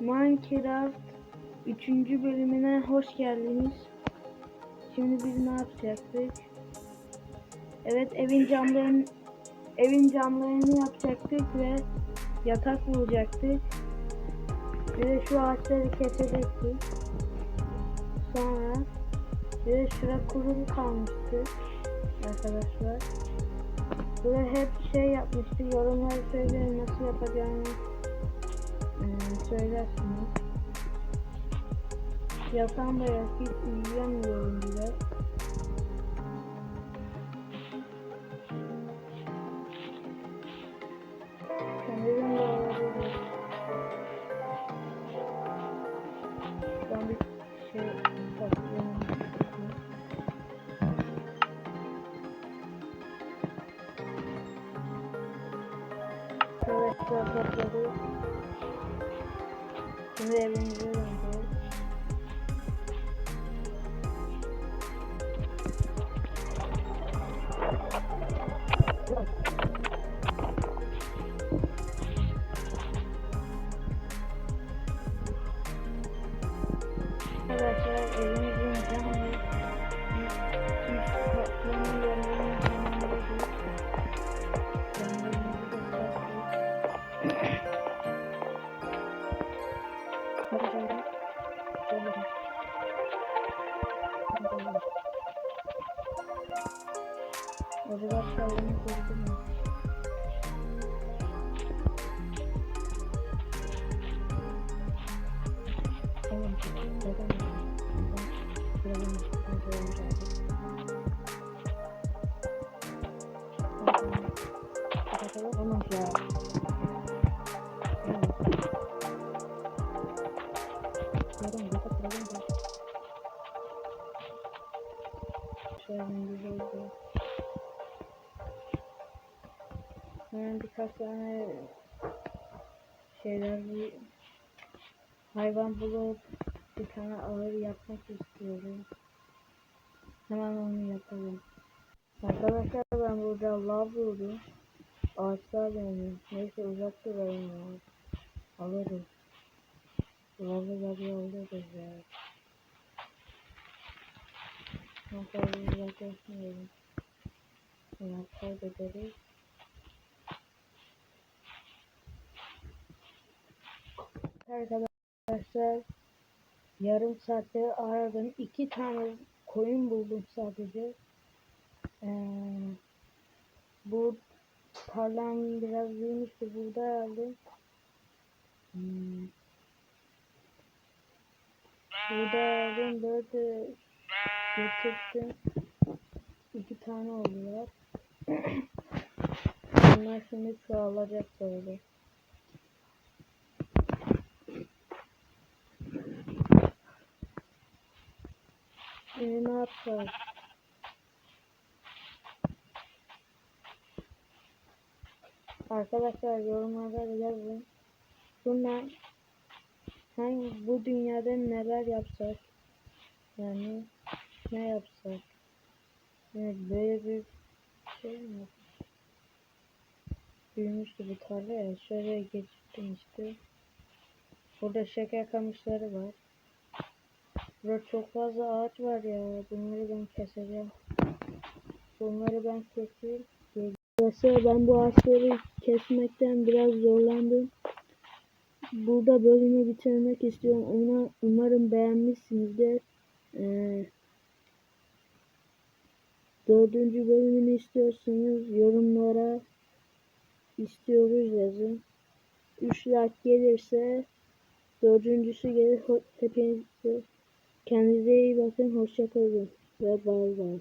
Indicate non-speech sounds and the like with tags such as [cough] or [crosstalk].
Minecraft 3. bölümüne hoş geldiniz. Şimdi biz ne yapacaktık? Evet evin camlarını evin camlarını yapacaktık ve yatak bulacaktık. Bir şu ağaçları kesecektik. Sonra bir de şura kurulu kalmıştı arkadaşlar. Burada hep şey yapmıştı. Yorumları söyleyin nasıl yapacağını söylersiniz. Yatağım da yok. Hiç uyuyamıyorum bile. Sanırım da olabilir. Ben bir şey toplayayım. Arkadaşlar topladık. Şimdi evimize. Acaba şöyle gördüm mü? Olmaz ya. Şöyle güzel oldu. Hemen birkaç tane şeyler bir hayvan bulup bir tane ağır yapmak istiyorum. Hemen onu yapalım. Arkadaşlar ben burada lav buldum. Ağaçlar benim. Neyse uzak durayım ya. Alırız. Lavları alırız ya. Ben fazla uzaklaşmıyorum. Biraz kaybederiz. Arkadaşlar yarım saatte aradım. iki tane koyun buldum sadece. Ee, bu tarlam biraz büyümüştü. Burada aldım. Hmm. Burada aldım. Böyle getirdim. İki tane oluyor. [clears throat] Bunlar şimdi çoğalacak böyle. Şimdi ne yapacağız? Arkadaşlar yorumlarda yazın. Bunlar hangi bu dünyada neler yapsak? Yani ne yapsak? Evet böyle bir şey mi? Büyümüştü bu tarla ya. Şöyle geçtim işte. Burada şeker kamışları var. Burada çok fazla ağaç var ya. Bunları ben keseceğim. Bunları ben keseyim. Arkadaşlar ben bu ağaçları kesmekten biraz zorlandım. Burada bölümü bitirmek istiyorum. Umarım beğenmişsinizdir. Ee, dördüncü bölümünü istiyorsanız yorumlara istiyoruz yazın. 3 like gelirse dördüncüsü gelir. Hepinize kendinize iyi bakın. Hoşçakalın ve bay bay.